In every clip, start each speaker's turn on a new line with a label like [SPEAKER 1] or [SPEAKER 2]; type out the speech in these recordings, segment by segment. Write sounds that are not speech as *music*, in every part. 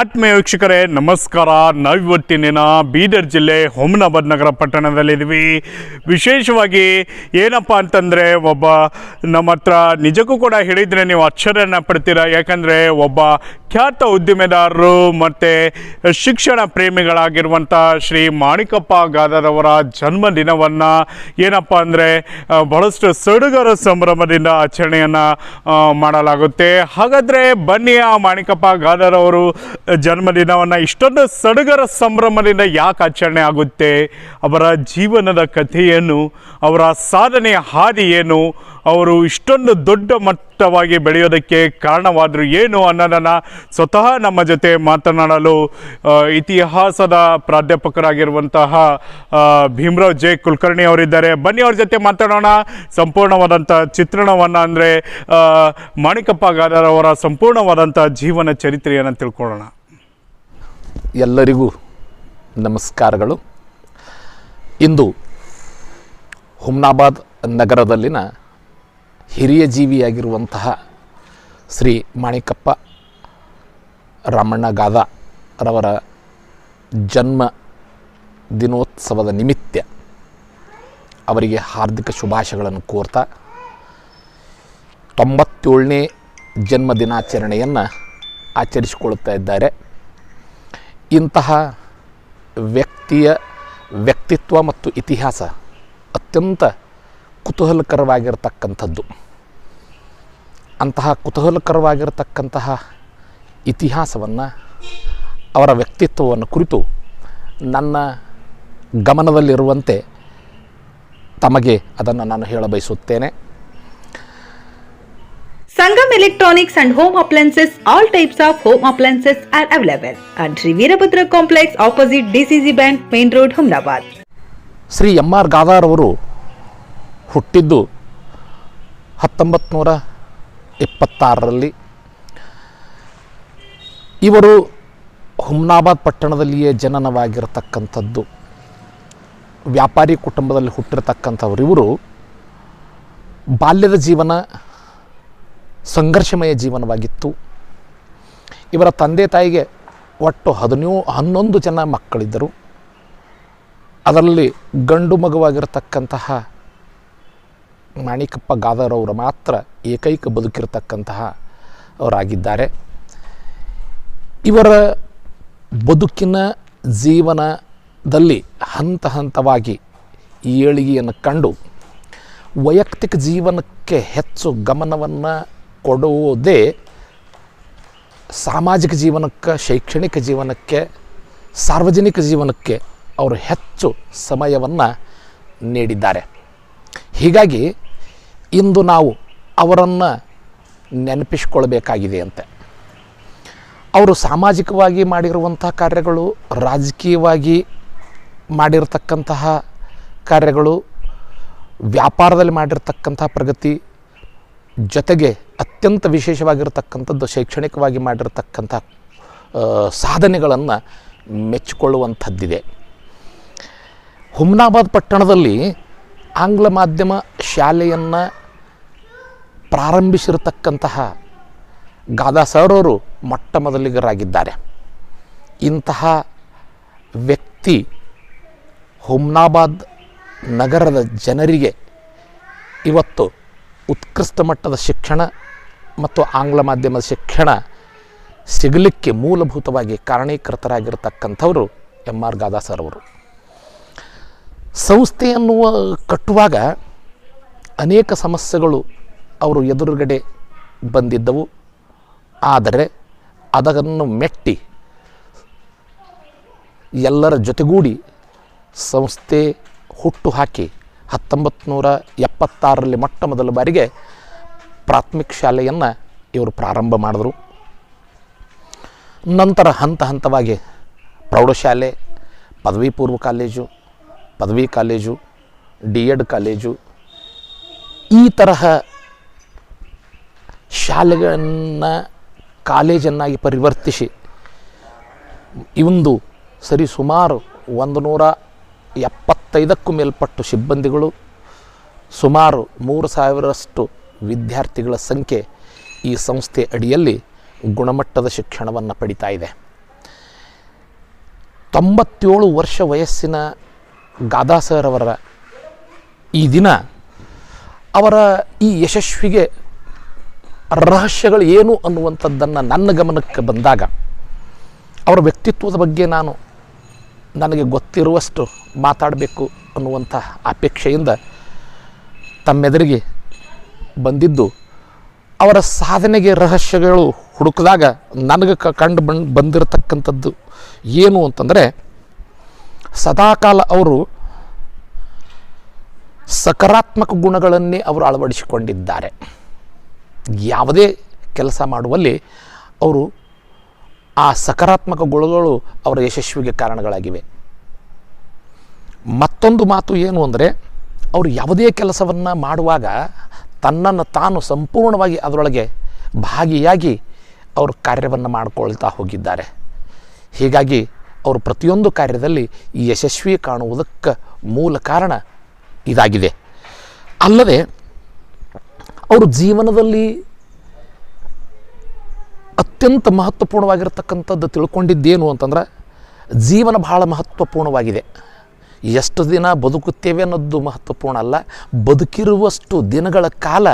[SPEAKER 1] ಆತ್ಮೀಯ ವೀಕ್ಷಕರೇ, ನಮಸ್ಕಾರ. ನಾವಿವತ್ತಿನ ಬೀದರ್ ಜಿಲ್ಲೆ ಹೋಮನಾಬಾದ್ ನಗರ ಪಟ್ಟಣದಲ್ಲಿದ್ದೀವಿ. ವಿಶೇಷವಾಗಿ ಏನಪ್ಪ ಅಂತಂದರೆ, ಒಬ್ಬ ನಮ್ಮ ಹತ್ರ ನಿಜಕ್ಕೂ ಕೂಡ ಹೇಳಿದರೆ ನೀವು ಆಶ್ಚರ್ಯನ ಪಡ್ತೀರಾ? ಯಾಕಂದರೆ ಒಬ್ಬ ಖ್ಯಾತ ಉದ್ದಿಮೆದಾರರು ಮತ್ತು ಶಿಕ್ಷಣ ಪ್ರೇಮಿಗಳಾಗಿರುವಂಥ ಶ್ರೀ ಮಾಣಿಕಪ್ಪ ಗಾದರವರ ಜನ್ಮದಿನವನ್ನು ಏನಪ್ಪ ಅಂದರೆ ಬಹಳಷ್ಟು ಸಡಗರ ಸಂಭ್ರಮದಿಂದ ಆಚರಣೆಯನ್ನು ಮಾಡಲಾಗುತ್ತೆ. ಹಾಗಾದರೆ ಬನ್ನಿ ಆ ಮಾಣಿಕಪ್ಪ ಗಾದರವರು ಜನ್ಮದಿನವನ್ನು ಇಷ್ಟೊಂದು ಸಡಗರ ಸಂಭ್ರಮದಿಂದ ಯಾಕೆ ಆಚರಣೆ ಆಗುತ್ತೆ? ಅವರ ಜೀವನದ ಕಥೆಯನ್ನು ಅವರ ಸಾಧನೆಯ ಹಾದಿ ಏನು ಅವರು ಇಷ್ಟೊಂದು ದೊಡ್ಡ ಮಟ್ಟವಾಗಿ ಬೆಳೆಯೋದಕ್ಕೆ ಕಾರಣವಾದರು ಏನು ಅನ್ನೋದನ್ನು ಸ್ವತಃ ನಮ್ಮ ಜೊತೆ ಮಾತನಾಡಲು ಇತಿಹಾಸದ ಪ್ರಾಧ್ಯಾಪಕರಾಗಿರುವಂತಹ ಭೀಮರಾವ್ ಜೆ ಕುಲಕರ್ಣಿ ಅವರಿದ್ದಾರೆ. ಬನ್ನಿ ಅವ್ರ ಜೊತೆ ಮಾತಾಡೋಣ ಸಂಪೂರ್ಣವಾದಂಥ ಚಿತ್ರಣವನ್ನು ಅಂದರೆ ಮಾಣಿಕಪ್ಪ ಅವರ ಸಂಪೂರ್ಣವಾದಂಥ ಜೀವನ ಚರಿತ್ರೆಯನ್ನು ತಿಳ್ಕೊಳ್ಳೋಣ.
[SPEAKER 2] ಎಲ್ಲರಿಗೂ ನಮಸ್ಕಾರಗಳು. ಇಂದು ಹುಮ್ನಾಬಾದ್ ನಗರದಲ್ಲಿನ ಹಿರಿಯ ಜೀವಿಯಾಗಿರುವಂತಹ ಶ್ರೀ ಮಾಣಿಕಪ್ಪ ರಾಮಣ್ಣ ಗಾದ ರವರ ಜನ್ಮ ದಿನೋತ್ಸವದ ನಿಮಿತ್ತ ಅವರಿಗೆ ಹಾರ್ದಿಕ ಶುಭಾಶಯಗಳನ್ನು ಕೋರ್ತಾ ತೊಂಬತ್ತೇಳನೇ ಜನ್ಮ ದಿನಾಚರಣೆಯನ್ನು ಆಚರಿಸಿಕೊಳ್ಳುತ್ತಾ ಇದ್ದಾರೆ. ಇಂತಹ ವ್ಯಕ್ತಿಯ ವ್ಯಕ್ತಿತ್ವ ಮತ್ತು ಇತಿಹಾಸ ಅತ್ಯಂತ ಕುತೂಹಲಕರವಾಗಿರತಕ್ಕಂಥದ್ದು ಅಂತಹ ಕುತೂಹಲಕರವಾಗಿರತಕ್ಕಂತಹ ಇತಿಹಾಸವನ್ನು ಅವರ ವ್ಯಕ್ತಿತ್ವವನ್ನು ಕುರಿತು ನನ್ನ ಗಮನದಲ್ಲಿರುವಂತೆ ತಮಗೆ ಅದನ್ನು ನಾನು ಹೇಳ ಬಯಸುತ್ತೇನೆ
[SPEAKER 3] Sangam Electronics and Home Appliances, all types of home appliances are available at Sri Veerabhadra Complex opposite DCC Bank, Main Road, Humnabad.
[SPEAKER 2] Shri M R Gadar ಅವರು ಹುಟ್ಟಿದ್ದು ಹತ್ತೊಂಬತ್ತು ಇಪ್ಪತ್ತಾರರಲ್ಲಿ ಇವರು ಹುಮ್ನಾಬಾದ್ ಪಟ್ಟಣದಲ್ಲಿಯೇ ಜನನವಾಗಿರತಕ್ಕಂಥದ್ದು. ವ್ಯಾಪಾರಿ ಕುಟುಂಬದಲ್ಲಿ ಹುಟ್ಟಿರತಕ್ಕಂಥವ್ರು ಇವರು. ಬಾಲ್ಯದ ಜೀವನ ಸಂಘರ್ಷಮಯ ಜೀವನವಾಗಿತ್ತು. ಇವರ ತಂದೆ ತಾಯಿಗೆ ಒಟ್ಟು ಹದಿನೇಳು ಹನ್ನೊಂದು ಜನ ಮಕ್ಕಳಿದ್ದರು. ಅದರಲ್ಲಿ ಗಂಡು ಮಗುವಾಗಿರತಕ್ಕಂತಹ ಮಾಣಿಕಪ್ಪ ಗಾದರವರು ಮಾತ್ರ ಏಕೈಕ ಬದುಕಿರತಕ್ಕಂತಹ ಅವರಾಗಿದ್ದಾರೆ. ಇವರ ಬದುಕಿನ ಜೀವನದಲ್ಲಿ ಹಂತ ಹಂತವಾಗಿ ಏಳಿಗೆಯನ್ನು ಕಂಡು ವೈಯಕ್ತಿಕ ಜೀವನಕ್ಕೆ ಹೆಚ್ಚು ಗಮನವನ್ನು ಕೊಡುವುದೇ ಸಾಮಾಜಿಕ ಜೀವನಕ್ಕೆ, ಶೈಕ್ಷಣಿಕ ಜೀವನಕ್ಕೆ, ಸಾರ್ವಜನಿಕ ಜೀವನಕ್ಕೆ ಅವರು ಹೆಚ್ಚು ಸಮಯವನ್ನು ನೀಡಿದ್ದಾರೆ. ಹೀಗಾಗಿ ಇಂದು ನಾವು ಅವರನ್ನು ನೆನಪಿಸ್ಕೊಳ್ಬೇಕಾಗಿದೆ ಅಂತೆ ಅವರು ಸಾಮಾಜಿಕವಾಗಿ ಮಾಡಿರುವಂತಹ ಕಾರ್ಯಗಳು, ರಾಜಕೀಯವಾಗಿ ಮಾಡಿರತಕ್ಕಂತಹ ಕಾರ್ಯಗಳು, ವ್ಯಾಪಾರದಲ್ಲಿ ಮಾಡಿರ್ತಕ್ಕಂತಹ ಪ್ರಗತಿ, ಜೊತೆಗೆ ಅತ್ಯಂತ ವಿಶೇಷವಾಗಿರತಕ್ಕಂಥದ್ದು, ಶೈಕ್ಷಣಿಕವಾಗಿ ಮಾಡಿರತಕ್ಕಂಥ ಸಾಧನೆಗಳನ್ನು ಮೆಚ್ಚಿಕೊಳ್ಳುವಂಥದ್ದಿದೆ. ಹುಮ್ನಾಬಾದ್ ಪಟ್ಟಣದಲ್ಲಿ ಆಂಗ್ಲ ಮಾಧ್ಯಮ ಶಾಲೆಯನ್ನು ಪ್ರಾರಂಭಿಸಿರತಕ್ಕಂತಹ ಗಾದಾ ಸರ್ ಅವರು ಮೊಟ್ಟ ಮೊದಲಿಗರಾಗಿದ್ದಾರೆ ಇಂತಹ ವ್ಯಕ್ತಿ ಹುಮ್ನಾಬಾದ್ ನಗರದ ಜನರಿಗೆ ಇವತ್ತು ಉತ್ಕೃಷ್ಟ ಮಟ್ಟದ ಶಿಕ್ಷಣ ಮತ್ತು ಆಂಗ್ಲ ಮಾಧ್ಯಮದ ಶಿಕ್ಷಣ ಸಿಗಲಿಕ್ಕೆ ಮೂಲಭೂತವಾಗಿ ಕಾರಣೀಕೃತರಾಗಿರ್ತಕ್ಕಂಥವರು ಎಂ ಆರ್ ಗಾದಾ ಸರ್ ಅವರು ಸಂಸ್ಥೆ ಎನ್ನುವ ಕಟ್ಟುವಾಗ ಅನೇಕ ಸಮಸ್ಯೆಗಳು ಅವರು ಎದುರುಗಡೆ ಬಂದಿದ್ದವು. ಆದರೆ ಅದನ್ನು ಮೆಟ್ಟಿ ಎಲ್ಲರ ಜೊತೆಗೂಡಿ ಸಂಸ್ಥೆ ಹುಟ್ಟು ಹಾಕಿ ಹತ್ತೊಂಬತ್ತು ನೂರ ಎಪ್ಪತ್ತಾರರಲ್ಲಿ ಮೊಟ್ಟ ಮೊದಲ ಬಾರಿಗೆ ಪ್ರಾಥಮಿಕ ಶಾಲೆಯನ್ನು ಇವರು ಪ್ರಾರಂಭ ಮಾಡಿದ್ರು. ನಂತರ ಹಂತ ಹಂತವಾಗಿ ಪ್ರೌಢಶಾಲೆ, ಪದವಿ ಪೂರ್ವ ಕಾಲೇಜು, ಪದವಿ ಕಾಲೇಜು, ಡಿ ಎಡ್ ಕಾಲೇಜು ಈ ತರಹ ಶಾಲೆಗಳನ್ನು, ಕಾಲೇಜನ್ನಾಗಿ ಪರಿವರ್ತಿಸಿ. ಇಂದು ಸರಿ ಸುಮಾರು ಒಂದು ನೂರ ಎಪ್ಪತ್ತೈದಕ್ಕೂ ಮೇಲ್ಪಟ್ಟು ಸಿಬ್ಬಂದಿಗಳು, ಸುಮಾರು ಮೂರು ಸಾವಿರಷ್ಟು ವಿದ್ಯಾರ್ಥಿಗಳ ಸಂಖ್ಯೆ ಈ ಸಂಸ್ಥೆ ಅಡಿಯಲ್ಲಿ ಗುಣಮಟ್ಟದ ಶಿಕ್ಷಣವನ್ನು ಪಡಿತಾ ಇದೆ. ತೊಂಬತ್ತೇಳು ವರ್ಷ ವಯಸ್ಸಿನ ಗಾದಾ ಈ ದಿನ ಅವರ ಈ ಯಶಸ್ವಿಗೆ ರಹಸ್ಯಗಳು ಏನು ಅನ್ನುವಂಥದ್ದನ್ನು ನನ್ನ ಗಮನಕ್ಕೆ ಬಂದಾಗ, ಅವರ ವ್ಯಕ್ತಿತ್ವದ ಬಗ್ಗೆ ನಾನು ನನಗೆ ಗೊತ್ತಿರುವಷ್ಟು ಮಾತಾಡಬೇಕು ಅನ್ನುವಂಥ ಅಪೇಕ್ಷೆಯಿಂದ ತಮ್ಮೆದುರಿಗೆ ಬಂದಿದ್ದು, ಅವರ ಸಾಧನೆಗೆ ರಹಸ್ಯಗಳು ಹುಡುಕಿದಾಗ ನನಗೆ ಕ, ಕಂಡು ಬಂದು, ಬಂದಿರತಕ್ಕಂಥದ್ದು ಏನು ಅಂತಂದರೆ, ಸದಾಕಾಲ ಅವರು ಸಕಾರಾತ್ಮಕ ಗುಣಗಳನ್ನೇ ಅವರು ಅಳವಡಿಸಿಕೊಂಡಿದ್ದಾರೆ. ಯಾವುದೇ ಕೆಲಸ ಮಾಡುವಲ್ಲಿ ಅವರು ಆ ಸಕಾರಾತ್ಮಕ ಗುಣಗಳು ಅವರ ಯಶಸ್ವಿಗೆ ಕಾರಣಗಳಾಗಿವೆ. ಮತ್ತೊಂದು ಮಾತು ಏನು ಅಂದರೆ, ಅವರು ಯಾವುದೇ ಕೆಲಸವನ್ನು ಮಾಡುವಾಗ ತನ್ನನ್ನು ತಾನು ಸಂಪೂರ್ಣವಾಗಿ ಅದರೊಳಗೆ ಭಾಗಿಯಾಗಿ ಅವರು ಕಾರ್ಯವನ್ನು ಮಾಡಿಕೊಳ್ತಾ ಹೋಗಿದ್ದಾರೆ. ಹೀಗಾಗಿ ಅವರು ಪ್ರತಿಯೊಂದು ಕಾರ್ಯದಲ್ಲಿ ಯಶಸ್ವಿ ಕಾಣುವುದಕ್ಕೆ ಮೂಲ ಕಾರಣ ಇದಾಗಿದೆ. ಅಲ್ಲದೆ ಅವರು ಜೀವನದಲ್ಲಿ ಅತ್ಯಂತ ಮಹತ್ವಪೂರ್ಣವಾಗಿರ್ತಕ್ಕಂಥದ್ದು ತಿಳ್ಕೊಂಡಿದ್ದೇನು ಅಂತಂದ್ರೆ ಜೀವನ ಬಹಳ ಮಹತ್ವಪೂರ್ಣವಾಗಿದೆ. ಎಷ್ಟು ದಿನ ಬದುಕುತ್ತೇವೆ ಅನ್ನೋದು ಮಹತ್ವಪೂರ್ಣ ಅಲ್ಲ, ಬದುಕಿರುವಷ್ಟು ದಿನಗಳ ಕಾಲ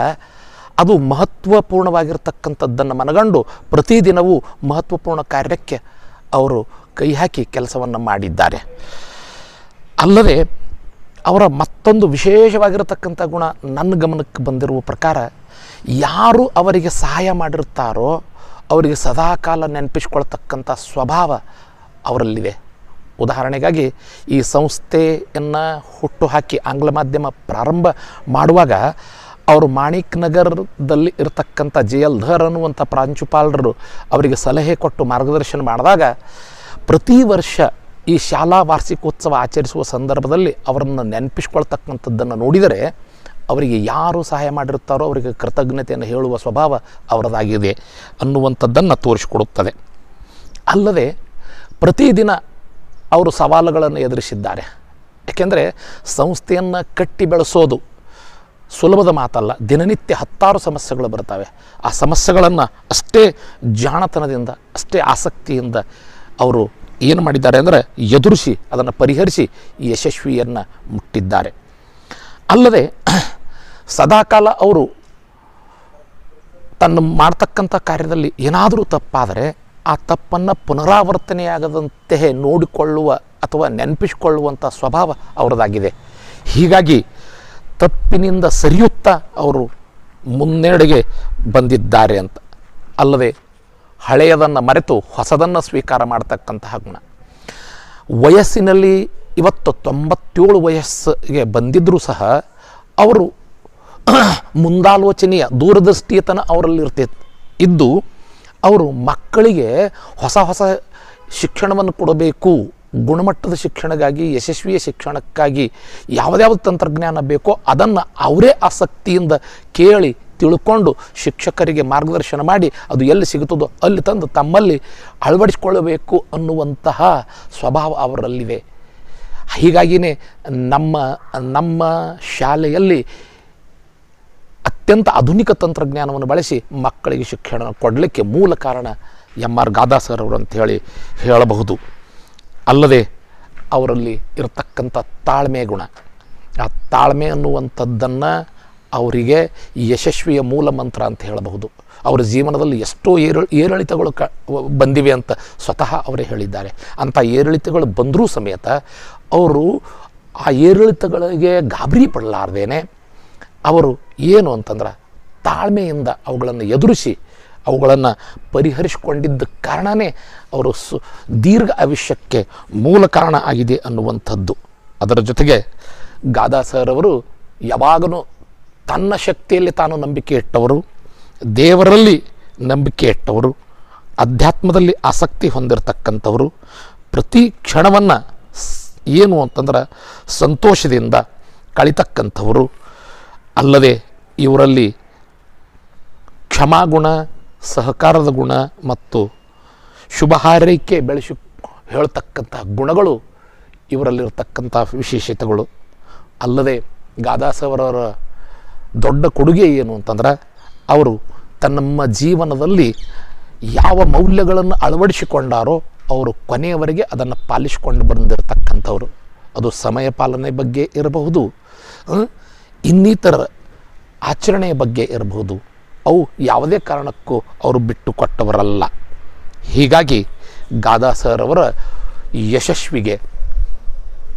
[SPEAKER 2] ಅದು ಮಹತ್ವಪೂರ್ಣವಾಗಿರ್ತಕ್ಕಂಥದ್ದನ್ನು ಮನಗಂಡು ಪ್ರತಿದಿನವೂ ಮಹತ್ವಪೂರ್ಣ ಕಾರ್ಯಕ್ಕೆ ಅವರು ಕೈ ಹಾಕಿ ಕೆಲಸವನ್ನು ಮಾಡಿದ್ದಾರೆ. ಅಲ್ಲದೆ ಅವರ ಮತ್ತೊಂದು ವಿಶೇಷವಾಗಿರತಕ್ಕಂಥ ಗುಣ ನನ್ನ ಗಮನಕ್ಕೆ ಬಂದಿರುವ ಪ್ರಕಾರ, ಯಾರು ಅವರಿಗೆ ಸಹಾಯ ಮಾಡಿರುತ್ತಾರೋ ಅವರಿಗೆ ಸದಾಕಾಲ ನೆನಪಿಸ್ಕೊಳ್ತಕ್ಕಂಥ ಸ್ವಭಾವ ಅವರಲ್ಲಿದೆ. ಉದಾಹರಣೆಗಾಗಿ, ಈ ಸಂಸ್ಥೆಯನ್ನು ಹುಟ್ಟು ಹಾಕಿ ಆಂಗ್ಲ ಮಾಧ್ಯಮ ಪ್ರಾರಂಭ ಮಾಡುವಾಗ, ಅವರು ಮಾಣಿಕ್ ನಗರದಲ್ಲಿ ಇರತಕ್ಕಂಥ ಜೆ ಎಲ್ ಧರ್ ಅನ್ನುವಂಥ ಪ್ರಾಂಶುಪಾಲರು ಅವರಿಗೆ ಸಲಹೆ ಕೊಟ್ಟು ಮಾರ್ಗದರ್ಶನ ಮಾಡಿದಾಗ, ಪ್ರತಿ ವರ್ಷ ಈ ಶಾಲಾ ವಾರ್ಷಿಕೋತ್ಸವ ಆಚರಿಸುವ ಸಂದರ್ಭದಲ್ಲಿ ಅವರನ್ನು ನೆನಪಿಸ್ಕೊಳ್ತಕ್ಕಂಥದ್ದನ್ನು ನೋಡಿದರೆ ಅವರಿಗೆ ಯಾರು ಸಹಾಯ ಮಾಡಿರುತ್ತಾರೋ ಅವರಿಗೆ ಕೃತಜ್ಞತೆಯನ್ನು ಹೇಳುವ ಸ್ವಭಾವ ಅವರದಾಗಿದೆ ಅನ್ನುವಂಥದ್ದನ್ನು ತೋರಿಸಿಕೊಡುತ್ತದೆ. ಅಲ್ಲದೆ ಪ್ರತಿದಿನ ಅವರು ಸವಾಲುಗಳನ್ನು ಎದುರಿಸಿದ್ದಾರೆ. ಏಕೆಂದರೆ ಸಂಸ್ಥೆಯನ್ನು ಕಟ್ಟಿ ಬೆಳೆಸೋದು ಸುಲಭದ ಮಾತಲ್ಲ. ದಿನನಿತ್ಯ ಹತ್ತಾರು ಸಮಸ್ಯೆಗಳು ಬರ್ತವೆ ಆ ಸಮಸ್ಯೆಗಳನ್ನು ಅಷ್ಟೇ ಜಾಣತನದಿಂದ, ಅಷ್ಟೇ ಆಸಕ್ತಿಯಿಂದ ಅವರು ಏನು ಮಾಡಿದ್ದಾರೆ ಅಂದರೆ ಎದುರಿಸಿ, ಅದನ್ನು ಪರಿಹರಿಸಿ ಯಶಸ್ವಿಯನ್ನು ಮುಟ್ಟಿದ್ದಾರೆ. ಅಲ್ಲದೆ *clears throat* ಸದಾಕಾಲ ಅವರು ತನ್ನ ಮಾಡ್ತಕ್ಕಂಥ ಕಾರ್ಯದಲ್ಲಿ ಏನಾದರೂ ತಪ್ಪಾದರೆ ಆ ತಪ್ಪನ್ನು ಪುನರಾವರ್ತನೆಯಾಗದಂತೆ ನೋಡಿಕೊಳ್ಳುವ ಅಥವಾ ನೆನಪಿಸಿಕೊಳ್ಳುವಂಥ ಸ್ವಭಾವ ಅವರದಾಗಿದೆ. ಹೀಗಾಗಿ ತಪ್ಪಿನಿಂದ ಸರಿಯುತ್ತಾ ಅವರು ಮುನ್ನೆಡೆಗೆ ಬಂದಿದ್ದಾರೆ ಅಂತ. ಅಲ್ಲದೆ ಹಳೆಯದನ್ನು ಮರೆತು ಹೊಸದನ್ನು ಸ್ವೀಕಾರ ಮಾಡ್ತಕ್ಕಂತಹ ಗುಣ. ವಯಸ್ಸಿನಲ್ಲಿ ಇವತ್ತು ತೊಂಬತ್ತೇಳು ವಯಸ್ಸಿಗೆ ಬಂದಿದ್ದರೂ ಸಹ ಅವರು *clears throat* ಮುಂದಾಲೋಚನೆಯ ದೂರದೃಷ್ಟಿಯತನ ಅವರಲ್ಲಿ ಇರ್ತೈತೆ ಇದ್ದು ಅವರು ಮಕ್ಕಳಿಗೆ ಹೊಸ ಹೊಸ ಶಿಕ್ಷಣವನ್ನು ಕೊಡಬೇಕು, ಗುಣಮಟ್ಟದ ಶಿಕ್ಷಣಕ್ಕಾಗಿ ಯಶಸ್ವಿಯ ಶಿಕ್ಷಣಕ್ಕಾಗಿ ಯಾವುದ್ಯಾವ್ದು ತಂತ್ರಜ್ಞಾನ ಬೇಕೋ ಅದನ್ನು ಅವರೇ ಆಸಕ್ತಿಯಿಂದ ಕೇಳಿ ತಿಳ್ಕೊಂಡು ಶಿಕ್ಷಕರಿಗೆ ಮಾರ್ಗದರ್ಶನ ಮಾಡಿ ಅದು ಎಲ್ಲಿ ಸಿಗುತ್ತದೋ ಅಲ್ಲಿ ತಂದು ತಮ್ಮಲ್ಲಿ ಅಳವಡಿಸಿಕೊಳ್ಳಬೇಕು ಅನ್ನುವಂತಹ ಸ್ವಭಾವ ಅವರಲ್ಲಿವೆ ಹೀಗಾಗಿಯೇ ನಮ್ಮ ನಮ್ಮ ಶಾಲೆಯಲ್ಲಿ ಅತ್ಯಂತ ಆಧುನಿಕ ತಂತ್ರಜ್ಞಾನವನ್ನು ಬಳಸಿ ಮಕ್ಕಳಿಗೆ ಶಿಕ್ಷಣ ಕೊಡಲಿಕ್ಕೆ ಮೂಲ ಕಾರಣ ಎಂ ಆರ್ ಗಾದಾ ಸರ್ ಅವರು ಅಂತ ಹೇಳಿ ಹೇಳಬಹುದು. ಅಲ್ಲದೆ ಅವರಲ್ಲಿ ಇರತಕ್ಕಂಥ ತಾಳ್ಮೆ ಗುಣ. ಆ ತಾಳ್ಮೆ ಅನ್ನುವಂಥದ್ದನ್ನು ಅವರಿಗೆ ಯಶಸ್ವಿಯ ಮೂಲ ಮಂತ್ರ ಅಂತ ಹೇಳಬಹುದು. ಅವರ ಜೀವನದಲ್ಲಿ ಎಷ್ಟೋ ಏರು, ಏರಿಳಿತಗಳು ಕ, ಬಂದಿವೆ ಅಂತ ಸ್ವತಃ ಅವರೇ ಹೇಳಿದ್ದಾರೆ. ಅಂಥ ಏರಿಳಿತಗಳು ಬಂದರೂ ಸಮೇತ ಅವರು ಆ ಏರಿಳಿತಗಳಿಗೆ ಗಾಬರಿ ಪಡಲಾರ್ದೇನೆ ಅವರು ಏನು ಅಂತಂದ್ರೆ ತಾಳ್ಮೆಯಿಂದ ಅವುಗಳನ್ನು ಎದುರಿಸಿ ಅವುಗಳನ್ನು ಪರಿಹರಿಸಿಕೊಂಡಿದ್ದ ಕಾರಣವೇ ಅವರು ಸು, ದೀರ್ಘ ಆಯುಷ್ಯಕ್ಕೆ ಮೂಲ ಕಾರಣ ಆಗಿದೆ ಅನ್ನುವಂಥದ್ದು. ಅದರ ಜೊತೆಗೆ ಗಾದಾ ಸರ್ ಅವರು ಯಾವಾಗಲೂ ತನ್ನ ಶಕ್ತಿಯಲ್ಲಿ ತಾನು ನಂಬಿಕೆ ಇಟ್ಟವರು, ದೇವರಲ್ಲಿ ನಂಬಿಕೆ ಇಟ್ಟವರು, ಅಧ್ಯಾತ್ಮದಲ್ಲಿ ಆಸಕ್ತಿ ಹೊಂದಿರತಕ್ಕಂಥವರು, ಪ್ರತಿ ಕ್ಷಣವನ್ನು ಏನು ಅಂತಂದ್ರೆ ಸಂತೋಷದಿಂದ ಕಳಿತಕ್ಕಂಥವರು, ಅಲ್ಲದೆ ಇವರಲ್ಲಿ ಕ್ಷಮಾಗುಣ, ಸಹಕಾರದ ಗುಣ ಮತ್ತು ಶುಭ ಹಾರೈಕೆ ಬೆಳೆಸಿ ಹೇಳ್ತಕ್ಕಂತಹ ಗುಣಗಳು ಇವರಲ್ಲಿರ್ತಕ್ಕಂಥ ವಿಶೇಷತೆಗಳು. ಅಲ್ಲದೆ ಗಾದಾಸವರವರ ದೊಡ್ಡ ಕೊಡುಗೆ ಏನು ಅಂತಂದ್ರೆ, ಅವರು ತನ್ನಮ್ಮ ಜೀವನದಲ್ಲಿ ಯಾವ ಮೌಲ್ಯಗಳನ್ನು ಅಳವಡಿಸಿಕೊಂಡಾರೋ ಅವರು ಕೊನೆಯವರೆಗೆ ಅದನ್ನು ಪಾಲಿಸಿಕೊಂಡು ಬಂದಿರತಕ್ಕಂಥವ್ರು. ಅದು ಸಮಯ ಪಾಲನೆ ಬಗ್ಗೆ ಇರಬಹುದು ಇನ್ನಿತರ ಆಚರಣೆಯ ಬಗ್ಗೆ ಇರಬಹುದು. ಅವು ಯಾವುದೇ ಕಾರಣಕ್ಕೂ ಅವರು ಬಿಟ್ಟು ಕೊಟ್ಟವರಲ್ಲ. ಹೀಗಾಗಿ ಗಾದಾ ಸರ್ ಅವರ ಯಶಸ್ವಿಗೆ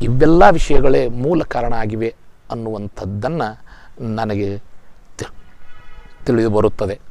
[SPEAKER 2] ಇವೆಲ್ಲ ವಿಷಯಗಳೇ ಮೂಲ ಕಾರಣ ಆಗಿವೆ ಅನ್ನುವಂಥದ್ದನ್ನು ನನಗೆ ತಿಳಿದು ಬರುತ್ತದೆ.